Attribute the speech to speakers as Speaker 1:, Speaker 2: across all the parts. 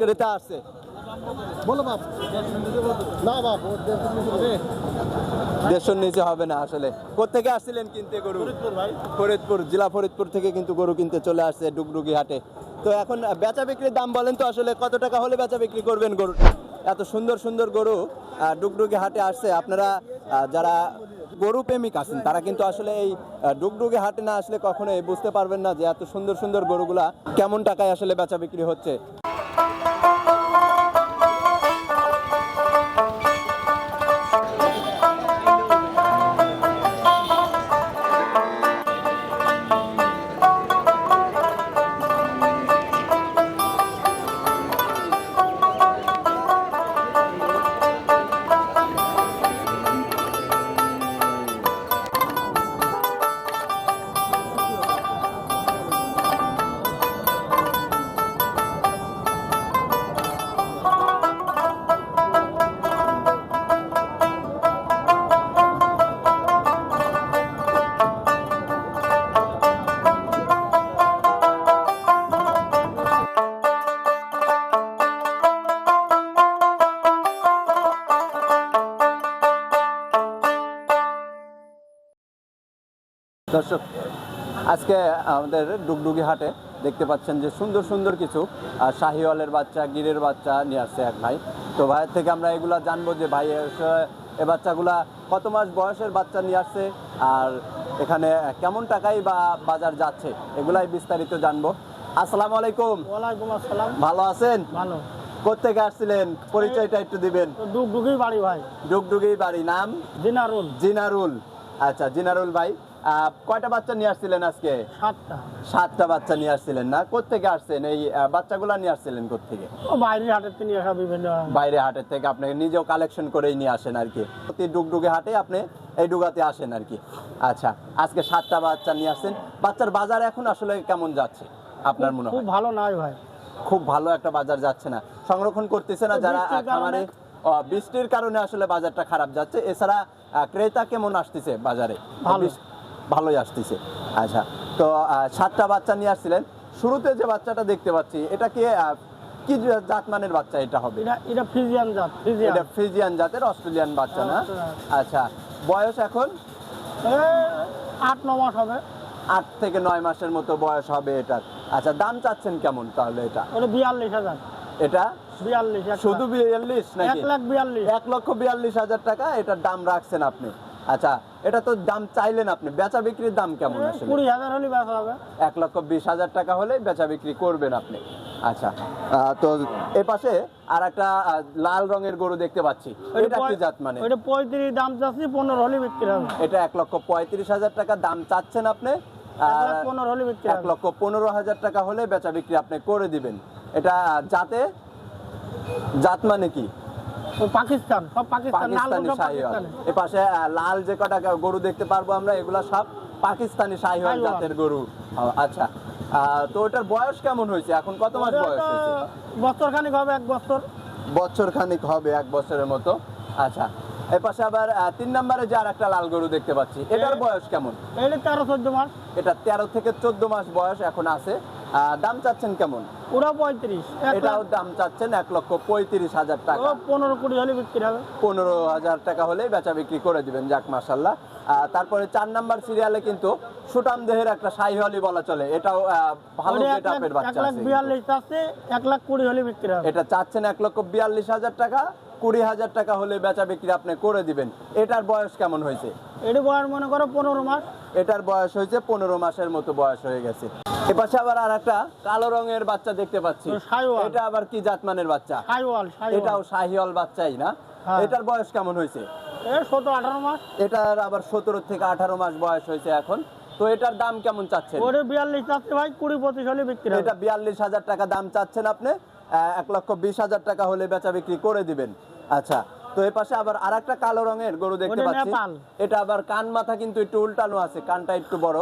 Speaker 1: আসছে।
Speaker 2: বলো বাপ। না বাপ দেড়শোর নিচে হবে।
Speaker 1: না আসলে। কোথেকে আসছিলেন কিনতে গরু? ফরিদপুর জেলা ফরিদপুর থেকে কিন্তু গরু কিনতে চলে আসছে ডুগডুগি হাটে। তো এখন বেচা বিক্রির দাম বলেন তো আসলে কত টাকা হলে বেচা বিক্রি করবেন গরুটা? এত সুন্দর সুন্দর গরু ডুগডুগি হাটে আসছে। আপনারা যারা গরু প্রেমিক আছেন তারা কিন্তু আসলে এই ডুগডুগি হাটে না আসলে কখনোই বুঝতে পারবেন না যে এত সুন্দর সুন্দর গরুগুলা কেমন টাকায় আসলে বেচা বিক্রি হচ্ছে। দর্শক আজকে আমাদের ডুগডুগি হাটে দেখতে পাচ্ছেন যে সুন্দর সুন্দর কিছু শাহিওয়ালের বাচ্চা গিরের বাচ্চা নিয়ে আসছে এক ভাই। তো ভাইয়ের থেকে আমরা এগুলা জানব যে ভাই এ বাচ্চাগুলা কত মাস বয়সের বাচ্চা নিয়ে আসছে আর এখানে কেমন টাকায় বা বাজার যাচ্ছে এগুলাই বিস্তারিত জানব। আসসালামু আলাইকুম।
Speaker 2: ওয়ালাইকুম আসসালাম।
Speaker 1: ভালো আছেন?
Speaker 2: ভালো।
Speaker 1: কোথেকে আসছিলেন? পরিচয়টা একটু দিবেন।
Speaker 2: তো ডুব ডুগি বাড়ি ভাই।
Speaker 1: ডুগডুগি বাড়ি নাম?
Speaker 2: জিনারুল।
Speaker 1: জিনারুল। আচ্ছা জিনারুল ভাই কয়টা বাচ্চা নিয়ে আসছিলেন আজকে?
Speaker 2: সাতটা।
Speaker 1: সাতটা বাচ্চা নিয়ে আসছিলেন না? কোত্থেকে আসছেন? এই বাচ্চাগুলা নিয়ে আসছিলেন কোত্থেকে?
Speaker 2: ও বাইরের হাটের তিনি আসা বিভিন্ন
Speaker 1: বাইরে হাটের থেকে আপনি নিজেও কালেকশন করেই নিয়ে আসেন আর কি। প্রতি ডুগডুগে হাটে আপনি এই ডুগাতে আসেন আর কি। আচ্ছা আজকে সাতটা বাচ্চা নিয়ে আসছেন। বাচ্চার বাজার এখন আসলে কেমন যাচ্ছে আপনার মনে
Speaker 2: খুব ভালো নয় ভাই।
Speaker 1: খুব ভালো একটা বাজার যাচ্ছে না। সংরক্ষণ করতেছে না যারা খামারে। বৃষ্টির কারণে আসলে বাজারটা খারাপ যাচ্ছে। এছাড়া ক্রেতা কেমন আসতেছে বাজারে? ভালোই আসতেছে। আচ্ছা তো সাতটা বাচ্চা নিয়ে আসছিলেন। শুরুতে যে বাচ্চাটা দেখতে পাচ্ছি এটা কি কি জাত মানের বাচ্চা এটা হবে?
Speaker 2: এটা এটা ফ্রিজিয়ান জাত
Speaker 1: এটা ফ্রিজিয়ান জাতের অস্ট্রেলিয়ান বাচ্চা না? আচ্ছা বয়স এখন?
Speaker 2: আট ন মাস হবে।
Speaker 1: আট থেকে নয় মাসের মতো বয়স হবে এটার আচ্ছা দাম চাচ্ছেন কেমন তাহলে এটা?
Speaker 2: ওটা বিয়াল্লিশ হাজার।
Speaker 1: এটা?
Speaker 2: বিয়াল্লিশ এক
Speaker 1: শুধু। বিয়াল্লিশ
Speaker 2: এক
Speaker 1: নাকি
Speaker 2: লাখ বিয়াল্লিশ।
Speaker 1: এক লক্ষ বিয়াল্লিশ হাজার টাকা এটার দাম রাখছেন আপনি। আচ্ছা এটা তো দাম চাইলেন আপনি। বেচা বিক্রির দাম কেমন আসলে?
Speaker 2: কুড়ি হাজার হলে বেচা হবে।
Speaker 1: এক লক্ষ বিশ হাজার টাকা হলে বেচা বিক্রি করবেন আপনি। আচ্ছা তো এ পাশে আর একটা লাল রঙের গরু দেখতে পাচ্ছি। এটা কি জাত মানে?
Speaker 2: ওইটা পঁয়ত্রিশ দাম চাচ্ছি পনেরো হলে বিক্রি হবে।
Speaker 1: এটা এক লক্ষ পঁয়ত্রিশ হাজার টাকা দাম চাচ্ছেন আপনি।
Speaker 2: পনেরো হলে বিক্রি
Speaker 1: এক লক্ষ পনেরো হাজার টাকা হলে বেচা বিক্রি আপনি করে দিবেন। এটা জাতে? জাত মানে কি?
Speaker 2: পাকিস্তান সব পাকিস্তান লাল
Speaker 1: পাকিস্তানি শাহিওয়াল এ পাশে লাল যে কটা গরু দেখতে পারব আমরা এগুলা সব পাকিস্তানি শাহিওয়াল। জাতের গরু। আচ্ছা। তো ওটার বয়স কেমন হয়েছে? এখন কত মাস বয়স হয়েছে?
Speaker 2: বছর খানিক হবে এক বছর।
Speaker 1: বছর খানিক হবে এক বছরের মতো। আচ্ছা। এ পাশে আবার তিন নম্বরে যে আর একটা লাল গরু দেখতে পাচ্ছি এটার বয়স কেমন?
Speaker 2: এইটা তেরো চোদ্দ মাস।
Speaker 1: এটা তেরো থেকে চোদ্দ মাস বয়স এখন আছে। দাম চাচ্ছেন কেমন?
Speaker 2: ওরা পঁয়ত্রিশ।
Speaker 1: এটাও দাম চাচ্ছেন এক লক্ষ পঁয়ত্রিশ হাজার টাকা।
Speaker 2: পনেরো কুড়ি হলে বিক্রি হবে।
Speaker 1: পনেরো হাজার টাকা হলে বেচা বিক্রি করে দিবেন যাক মাসাল্লাহ তারপরে চার নাম্বার সিরিয়ালে কিন্তু সুটাম দেহের একটা শাহিওয়ালি বলা চলে। এটাও ভালো
Speaker 2: এক
Speaker 1: বাচ্চা আছে কিন্তু।
Speaker 2: বিয়াল্লিশ আছে এক লাখ কুড়ি হলে বিক্রি হবে।
Speaker 1: এটা চাচ্ছেন এক লক্ষ বিয়াল্লিশ হাজার টাকা কুড়ি হাজার টাকা হলে বেচা বিক্রি আপনি করে দিবেন। এটার বয়স কেমন হয়েছে?
Speaker 2: এটি বয়স মনে করো পনেরো মাস।
Speaker 1: এটার বয়স হয়েছে পনেরো মাসের মতো বয়স হয়ে গেছে। এপাশে আবার আর একটা কালো রঙের বাচ্চা দেখতে পাচ্ছি। এটা আবার কি জাতমানের বাচ্চা? এটাও শাহিওয়াল বাচ্চাই না?
Speaker 2: হ্যাঁ।
Speaker 1: এটার বয়স কেমন হয়েছে? এটার আবার সতেরো থেকে আঠারো মাস বয়স হয়েছে এখন। তো এটার দাম কেমন চাচ্ছেন?
Speaker 2: ওরে বিয়াল্লিশ আছে ভাই কুড়ি পঁচিশ হলে বিক্রি
Speaker 1: এটা বিয়াল্লিশ হাজার টাকা দাম চাচ্ছেন আপনি। এক লক্ষ বিশ হাজার টাকা হলে বেচা বিক্রি করে দিবেন। আচ্ছা তো এ পাশে আবার আর একটা কালো রঙের গরু দেখতে পাচ্ছি। এটা আবার কান মাথা কিন্তু একটু উল্টানো আছে কানটা একটু বড়।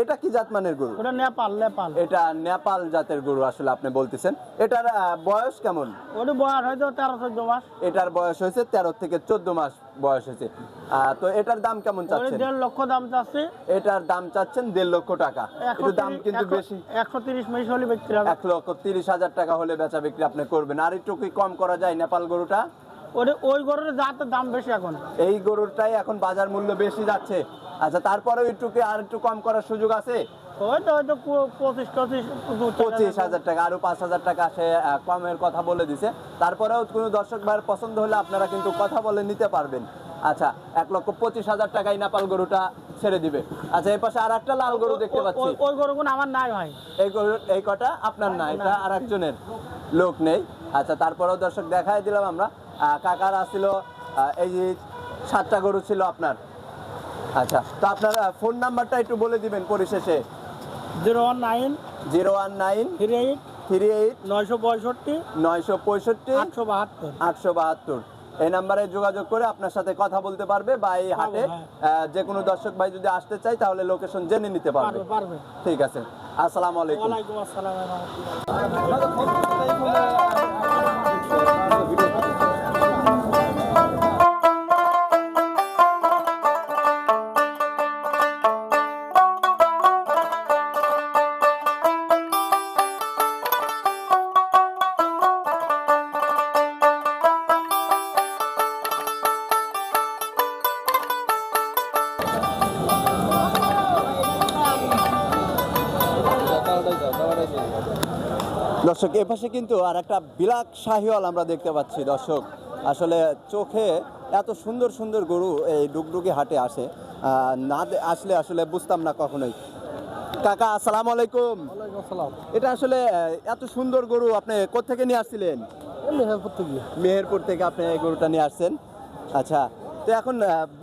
Speaker 1: এটা কি জাত মানের গরু?
Speaker 2: ওটা নেপাল নেপাল।
Speaker 1: এটা নেপাল জাতের গরু আসলে আপনি বলতেছেন। এটার বয়স কেমন?
Speaker 2: ওটা বয়ার হয়তো তেরো চোদ্দ মাস।
Speaker 1: এটার বয়স হয়েছে তেরো থেকে চোদ্দ মাস বয়স হয়েছে। তো এটার দাম কেমন চাচ্ছেন?
Speaker 2: দেড় লক্ষ দাম চাচ্ছি।
Speaker 1: এটার দাম চাচ্ছেন দেড় লক্ষ টাকা। একটু দাম কিন্তু বেশি।
Speaker 2: একশো তিরিশ মিনিট হলে বিক্রি হবে।
Speaker 1: এক লক্ষ তিরিশ হাজার টাকা হলে বেচা বিক্রি আপনি করবেন। আর একটু কি কম করা যায় নেপাল গরুটা?
Speaker 2: ওই গরুর জাতের দাম বেশি এখন।
Speaker 1: এই গরুটাই এখন বাজার মূল্য বেশি যাচ্ছে। আচ্ছা তারপরেও একটু আর একটু কম করার সুযোগ আছে?
Speaker 2: পঁচিশ
Speaker 1: হাজার টাকা আরও পাঁচ হাজার টাকা সে কমের কথা বলে দিছে। তারপরেও কোনো দর্শক ভাইয়ের পছন্দ হলে আপনারা কিন্তু কথা বলে নিতে পারবেন। আচ্ছা এক লক্ষ পঁচিশ হাজার টাকায় নেপাল গরুটা ছেড়ে দিবে। আচ্ছা এই পাশে আর একটা লাল গরু দেখতে পাচ্ছি।
Speaker 2: ওই- গরুগুলো আমার নাই ভাই।
Speaker 1: এই গরু এই কটা? আপনার না এটা আর একজনের লোক নেই। আচ্ছা তারপরেও দর্শক দেখাই দিলাম আমরা। কাকার আসছিল এই যে সাতটা গরু ছিল আপনার। আচ্ছা তো আপনার ফোন নাম্বারটা একটু বলে দিবেন পরিশেষে।
Speaker 2: Zero one nine
Speaker 1: zero one nine
Speaker 2: three eight
Speaker 1: three eight
Speaker 2: নয়শো পঁয়ষট্টি
Speaker 1: নয়শো পঁয়ষট্টি
Speaker 2: আটশো বাহাত্তর।
Speaker 1: আটশো বাহাত্তর। এই নাম্বারে যোগাযোগ করে আপনার সাথে কথা বলতে পারবে বা এই হাটে
Speaker 2: হ্যাঁ।
Speaker 1: যে কোনো দর্শক ভাই যদি আসতে চাই তাহলে লোকেশন জেনে নিতে পারবে। ঠিক আছে। আসসালামু আলাইকুম।
Speaker 2: আসসালাম।
Speaker 1: দর্শক এ পাশে কিন্তু আর একটা বিলাক শাহিওয়াল আমরা দেখতে পাচ্ছি। দর্শক আসলে চোখে এত সুন্দর সুন্দর গরু এই ডুগডুগি হাটে আসে। না আসলে আসলে বুঝতাম না কখনোই। কাকা আসসালামু আলাইকুম।
Speaker 2: আসসালাম।
Speaker 1: এটা আসলে এত সুন্দর গরু আপনি কোথেকে নিয়ে আসছিলেন?
Speaker 2: মেহেরপুর থেকে।
Speaker 1: মেহেরপুর থেকে আপনি এই গরুটা নিয়ে আসছেন। আচ্ছা তো এখন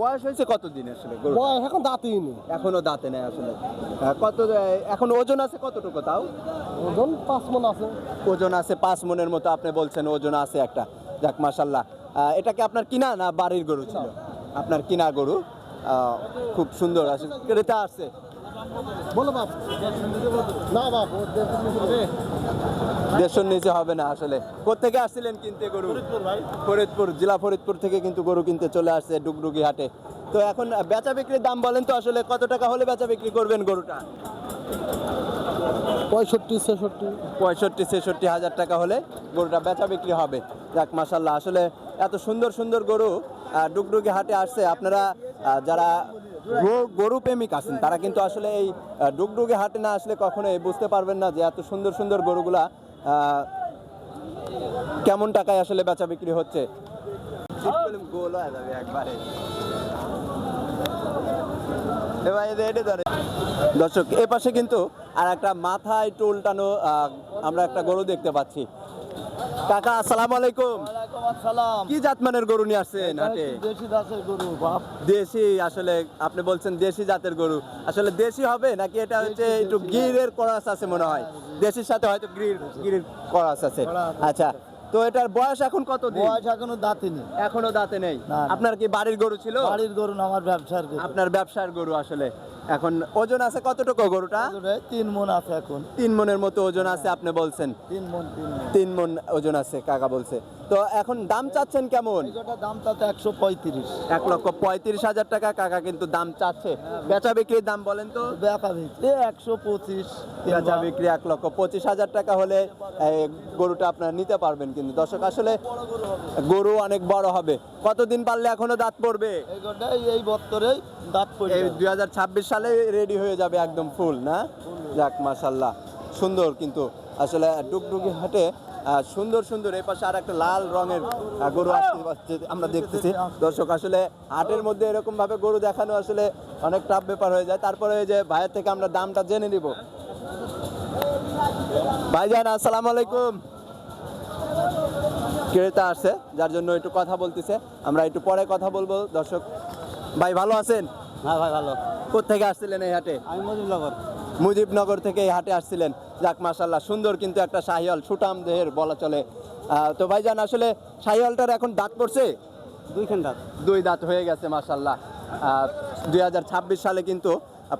Speaker 1: বয়স হয়েছে কতদিন আসলে গরু
Speaker 2: বয়স এখন দাঁতই নেই।
Speaker 1: এখনও দাঁতে নেই আসলে। কত এখন ওজন আছে কতটুকু তাও?
Speaker 2: ওজন পাঁচ মন আছে।
Speaker 1: ওজন আছে পাঁচ মনের মতো আপনি বলছেন ওজন আছে একটা। যাক মাসাল্লাহ এটা কি আপনার কিনা না বাড়ির গরু ছিল? আপনার কিনা গরু? আহ, খুব সুন্দর আছে। ক্রেতা আসছে
Speaker 2: বলো বাপ। না বাপ ও নিচে হবে।
Speaker 1: দেড়শোর নিচে হবে না আসলে। কোথেকে আসছিলেন কিনতে গরু?
Speaker 2: ভাই।
Speaker 1: ফরিদপুর জেলা ফরিদপুর থেকে কিন্তু গরু কিনতে চলে আসছে ডুগডুগি হাটে। তো এখন বেচা বিক্রির দাম বলেন তো আসলে কত টাকা হলে বেচা বিক্রি করবেন গরুটা?
Speaker 2: পঁয়ষট্টি ছেষট্টি।
Speaker 1: পঁয়ষট্টি ছেষট্টি হাজার টাকা হলে গরুটা বেচা বিক্রি হবে। যাক মাসাল্লাহ আসলে এত সুন্দর সুন্দর গরু ডুগডুগি হাটে আসছে। আপনারা যারা গরু প্রেমিক আছেন। তারা কিন্তু আসলে এই ডুগডুগি হাটে না আসলে কখনোই। বুঝতে পারবেন না যে এত সুন্দর সুন্দর গরুগুলা কেমন টাকায় আসলে বেচা বিক্রি হচ্ছে। দর্শক এ পাশে কিন্তু আর একটা মাথায় আহ, আমরা একটা গরু দেখতে পাচ্ছি। কাকা আসসালামু আলাইকুম। কি জাতমানের গরু নিয়ে আসছেন হাটে?
Speaker 2: দেশি দাসের গরু বাপ।
Speaker 1: দেশি আসলে আপনি বলছেন দেশি জাতের গরু। আসলে দেশি হবে নাকি এটা হচ্ছে একটু গিরের করাস আছে মনে হয়? দেশির সাথে হয়তো গির গিরের করাস আছে। আচ্ছা তো এটার বয়স এখন কত
Speaker 2: বয়স এখনও দাঁতি নেই।
Speaker 1: এখনও দাঁতে নেই। আপনার কি বাড়ির গরু ছিল?
Speaker 2: বাড়ির গরু না আমার ব্যবসার গরু।
Speaker 1: আপনার ব্যবসার গরু আসলে। এখন ওজন আছে কতটুকু গরুটা?
Speaker 2: তিন মন আছে এখন।
Speaker 1: তিন মনের মতো ওজন আছে আপনি বলছেন।
Speaker 2: তিন মন তিন মন।
Speaker 1: ওজন আছে কাকা বলছে। তো এখন দাম চাচ্ছেন কেমন?
Speaker 2: দাম তাতে একশো পঁয়ত্রিশ।
Speaker 1: এক লক্ষ পঁয়ত্রিশ হাজার টাকা কাকা কিন্তু দাম চাচ্ছে। বেচা বিক্রির দাম বলেন তো।
Speaker 2: ব্যাপা ভিত্তি একশো পঁচিশ
Speaker 1: বেচা বিক্রি এক লক্ষ পঁচিশ হাজার টাকা হলে গরুটা আপনারা নিতে পারবেন কিন্তু। দর্শক আসলে গরু অনেক বড় হবে। কতদিন পারলে এখনও দাঁত পড়বে?
Speaker 2: এই বত্তরেই দাঁত পড়বে।
Speaker 1: এই। দুই হাজার ছাব্বিশ সালে রেডি হয়ে যাবে একদম ফুল না? যাক মাসাল্লাহ সুন্দর কিন্তু। আসলে ডুগডুগি হাটে সুন্দর সুন্দর। এই পাশে আর একটা লাল রঙের গরু আসতে আমরা দেখতেছি। দর্শক আসলে হাটের মধ্যে এরকম ভাবে গরু দেখানো আসলে অনেক টাফ ব্যাপার হয়ে যায়। তারপরে এই যে ভাইয়ের থেকে আমরা দামটা জেনে নিব। ভাইজান আসসালামু আলাইকুম। ক্রেতা আসছে যার জন্য একটু কথা বলতেছে। আমরা একটু পরে কথা বলব দর্শক। ভাই ভালো আছেন?
Speaker 2: হ্যাঁ ভাই ভালো।
Speaker 1: কোথেকে আসছিলেন এই হাটে?
Speaker 2: আমি মজুমনগর
Speaker 1: মুজিবনগর থেকে এই হাটে আসছিলেন। যাক মাসাল্লাহ সুন্দর কিন্তু একটা শাহিয়াল সুটাম দেহের বলা চলে। তো ভাইজান আসলে শাহিয়ালটার এখন দাঁত পড়ছে?
Speaker 2: দুইখান দাঁত।
Speaker 1: দুই দাঁত হয়ে গেছে মাসাল্লাহ দুই হাজার ছাব্বিশ সালে কিন্তু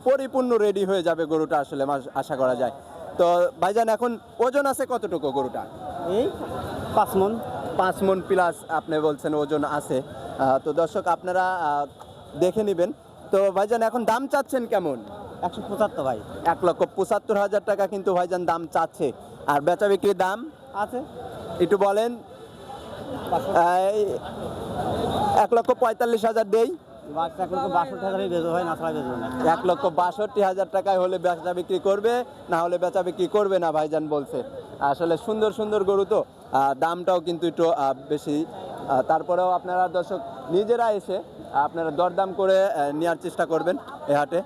Speaker 1: পরিপূর্ণ রেডি হয়ে যাবে গরুটা আসলে আশা করা যায়। তো ভাইজান এখন ওজন আছে কতটুকু গরুটা
Speaker 2: এই পাঁচ মন।
Speaker 1: পাঁচ মন প্লাস আপনি বলছেন ওজন আছে। তো দর্শক আপনারা দেখে নেবেন। তো ভাইজান এখন দাম চাচ্ছেন কেমন?
Speaker 2: একশো পঁচাত্তর ভাই।
Speaker 1: এক লক্ষ পঁচাত্তর হাজার টাকা কিন্তু ভাইজান দাম চাচ্ছে। আর বেচা বিক্রির দাম?
Speaker 2: আছে।
Speaker 1: একটু বলেন। এই, এক লক্ষ পঁয়তাল্লিশ হাজার দেই। এক লক্ষ বাষট্টি হাজার টাকায় হলে বেচা বিক্রি করবে না হলে বেচা বিক্রি করবে না ভাইজান বলছে। আসলে সুন্দর সুন্দর গরু তো। দামটাও কিন্তু একটু বেশি। তারপরেও আপনারা দর্শক নিজেরা এসে আপনারা দরদাম করে নেওয়ার চেষ্টা করবেন এ হাটে।